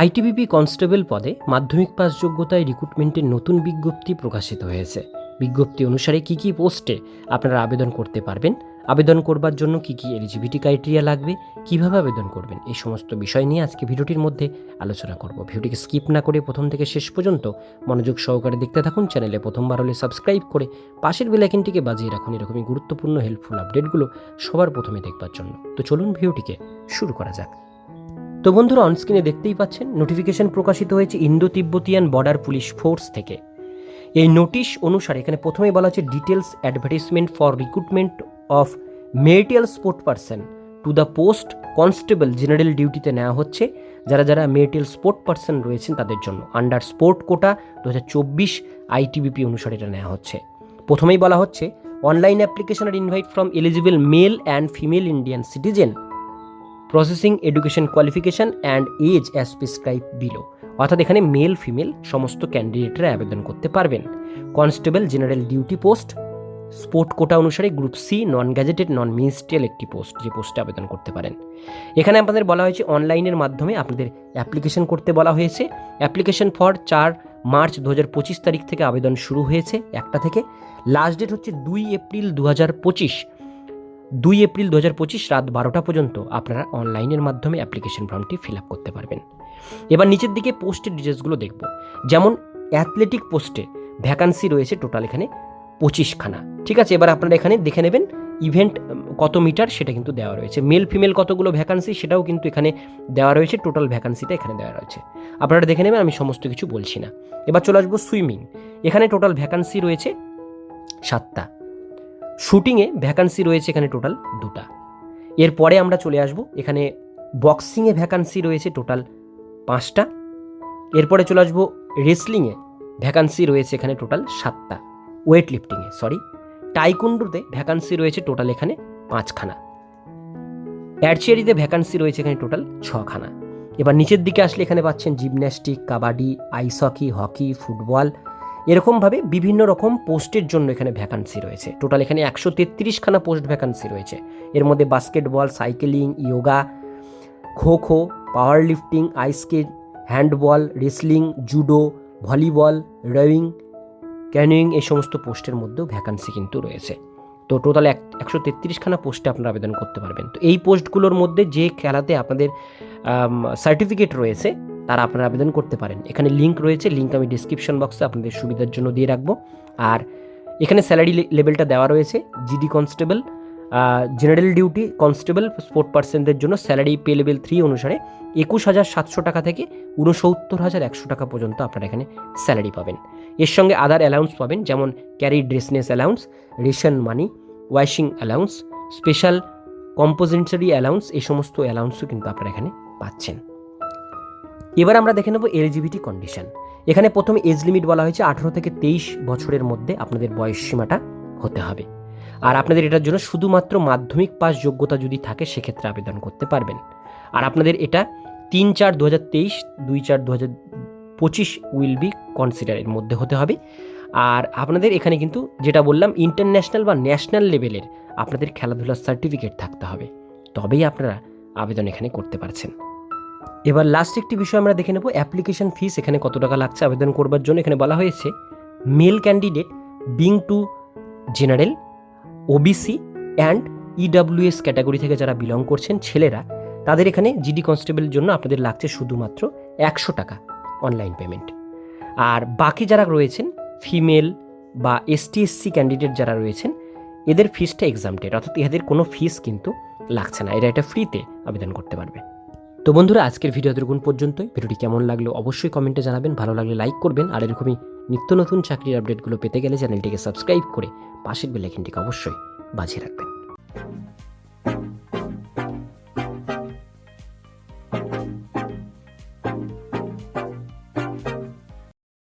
ITBP constable পদে মাধ্যমিক pass যোগ্যতায় রিক্রুটমেন্টের নতুন বিজ্ঞপ্তি প্রকাশিত হয়েছে। বিজ্ঞপ্তি অনুসারে কি কি পোস্টে আপনারা আবেদন করতে পারবেন, আবেদন করবার জন্য কি কি এলিজিবিলিটি ক্রাইটেরিয়া লাগবে, কীভাবে আবেদন করবেন, এই সমস্ত বিষয় নিয়ে আজকে ভিডিওটির মধ্যে আলোচনা করব। ভিডিওটিকে স্কিপ না করে প্রথম থেকে শেষ পর্যন্ত মনোযোগ সহকারে দেখতে থাকুন, চ্যানেলে প্রথমবার হলে সাবস্ক্রাইব করে পাশের বেলাইকিনটিকে বাজিয়ে রাখুন, এরকমই গুরুত্বপূর্ণ হেল্পফুল আপডেটগুলো সবার প্রথমে দেখবার জন্য। তো চলুন ভিডিওটিকে শুরু করা যাক। তো বন্ধুরা অনস্ক্রিনে দেখতেই পাচ্ছেন নোটিফিকেশন প্রকাশিত হয়েছে Indo Tibetan border police force থেকে। এই নোটিশ অনুসারে এখানে প্রথমেই বলা হচ্ছে details advertisement for recruitment of meritorious sport person to the post constable general ডিউটিতে নেওয়া হচ্ছে। যারা যারা মেরিটিয়াল স্পোর্ট পারসন রয়েছেন তাদের জন্য। আন্ডার স্পোর্ট কোটা দু হাজার চব্বিশ আইটিবিপি অনুসারে এটা নেওয়া হচ্ছে। প্রথমেই বলা হচ্ছে online application R invite from eligible male and female Indian citizen processing education qualification and age as prescribe below অর্থাৎ এখানে মেল ফিমেল সমস্ত ক্যান্ডিডেটরা আবেদন করতে পারবেন। Constable general duty post sport quota অনুসারে group C non gazetted non ministerial একটি post যে পোস্টে আবেদন করতে পারেন। এখানে আপনাদের বলা হয়েছে অনলাইনের মাধ্যমে আপনাদের অ্যাপ্লিকেশন করতে বলা হয়েছে। অ্যাপ্লিকেশন ফর চার মার্চ দু হাজার পঁচিশ তারিখ থেকে আবেদন শুরু হয়েছে একটা থেকে। লাস্ট ডেট হচ্ছে দুই এপ্রিল দু হাজার পঁচিশ। দুই এপ্রিল দু হাজার পঁচিশ রাত বারোটা পর্যন্ত আপনারা অনলাইনের মাধ্যমে অ্যাপ্লিকেশন ফর্মটি ফিল আপ করতে পারবেন। এবার নিচের দিকে পোস্টের ডিটেলসগুলো দেখব। যেমন অ্যাথলেটিক পোস্টে ভ্যাকান্সি রয়েছে টোটাল এখানে পঁচিশখানা। ঠিক আছে, এবার আপনারা এখানে দেখে নেবেন ইভেন্ট কত মিটার সেটা কিন্তু দেওয়া রয়েছে। মেল, ফিমেল কতগুলো ভ্যাকান্সি সেটাও কিন্তু এখানে দেওয়া রয়েছে, টোটাল ভ্যাকান্সিটা এখানে দেওয়া রয়েছে। আপনারা দেখে নেবেন, আমি সমস্ত কিছু বলছি না। এবার চলে আসব সুইমিং। এখানে টোটাল ভ্যাকান্সি রয়েছে সাতটা। শুটিংয়ে ভ্যাকান্সি রয়েছে এখানে টোটাল দুটা। এরপরে আমরা চলে আসব, এখানে বক্সিংয়ে ভ্যাকান্সি রয়েছে টোটাল পাঁচটা। এরপরে চলে আসব রেসলিংয়ে ভ্যাকান্সি রয়েছে এখানে টোটাল সাতটা। ওয়েট লিফটিংয়ে সরি টাইকুন্ডুতে ভ্যাকান্সি রয়েছে টোটাল এখানে পাঁচখানা। অ্যাডচিয়ারিতে ভ্যাকান্সি রয়েছে এখানে টোটাল ছখানা। এবার নিচের দিকে আসলে এখানে পাচ্ছেন gymnastic kabaddi ice hockey hockey football এরকমভাবে বিভিন্ন রকম পোস্টের জন্য এখানে ভ্যাকান্সি রয়েছে। টোটাল এখানে একশো তেত্রিশখানা পোস্ট ভ্যাকান্সি রয়েছে। এর মধ্যে basketball cycling yoga kho kho power lifting ice skate handball wrestling judo volleyball rowing canoeing এই সমস্ত পোস্টের মধ্যেও ভ্যাকান্সি কিন্তু রয়েছে। তো টোটাল এক একশো তেত্রিশখানা পোস্টে আপনারা আবেদন করতে পারবেন। তো এই পোস্টগুলোর মধ্যে যে খেলাতে আপনাদের সার্টিফিকেট রয়েছে তারা আপনারা আবেদন করতে পারেন। এখানে লিঙ্ক রয়েছে লিঙ্ক আমি ডিসক্রিপশন বক্সে আপনাদের সুবিধার জন্য দিয়ে রাখব। আর এখানে স্যালারি লেভেলটা দেওয়া রয়েছে GD constable general duty constable sport পার্সনদের জন্য স্যালারি পে লেভেল থ্রি অনুসারে একুশ হাজার সাতশো টাকা থেকে উনসত্তর হাজার একশো টাকা পর্যন্ত আপনারা এখানে স্যালারি পাবেন। এর সঙ্গে আদার অ্যালাউন্স পাবেন, যেমন carry ড্রেসনেস allowance ration money washing allowance special compensatory allowance এই সমস্ত অ্যালাউন্সও কিন্তু আপনারা এখানে পাচ্ছেন। এবার আমরা দেখে নেব এলিজিবিলিটি কন্ডিশন। এখানে প্রথমে এজ লিমিট বলা হয়েছে আঠেরো থেকে তেইশ বছরের মধ্যে আপনাদের বয়স সীমাটা হতে হবে। আর আপনাদের এটার জন্য শুধুমাত্র মাধ্যমিক পাস যোগ্যতা যদি থাকে, সেক্ষেত্রে আবেদন করতে পারবেন। আর আপনাদের এটা তিন চার দু হাজার তেইশ, দুই চার দু হাজার পঁচিশ উইল বি কনসিডার এর মধ্যে হতে হবে। আর আপনাদের এখানে কিন্তু যেটা বললাম, ইন্টারন্যাশনাল বা ন্যাশনাল লেভেলের আপনাদের খেলাধুলার সার্টিফিকেট থাকতে হবে। তবেই আপনারা আবেদন এখানে করতে পারছেন। এবার লাস্ট একটি বিষয় আমরা দেখে নেব অ্যাপ্লিকেশন ফিস এখানে কত টাকা লাগছে আবেদন করবার জন্য এখানে বলা হয়েছে। Male candidate being to general OBC and EWS category থেকে যারা বিলং করছেন ছেলেরা, তাদের এখানে জিডি কনস্টেবলের জন্য আপনাদের লাগছে শুধুমাত্র একশো টাকা অনলাইন পেমেন্ট আর বাকি যারা রয়েছেন ফিমেল বা এসটি এসসি ক্যান্ডিডেট যারা রয়েছেন, এদের ফিসটা এক্সামটেড অর্থাৎ এদের কোনো ফিস কিন্তু লাগছে না, এরা এটা ফ্রিতে আবেদন করতে পারবে। তো বন্ধুরা, আজকের ভিডিও এতটুকুন পর্যন্তই। ভিডিওটি কেমন লাগল অবশ্যই কমেন্টে জানাবেন। ভালো লাগলে লাইক করবেন। আর এরকমই নিত্য নতুন চাকরির আপডেটগুলো পেতে গেলে চ্যানেলটিকে সাবস্ক্রাইব করে পাশের বেলাইকনটিকে অবশ্যই বাজিয়ে রাখবেন।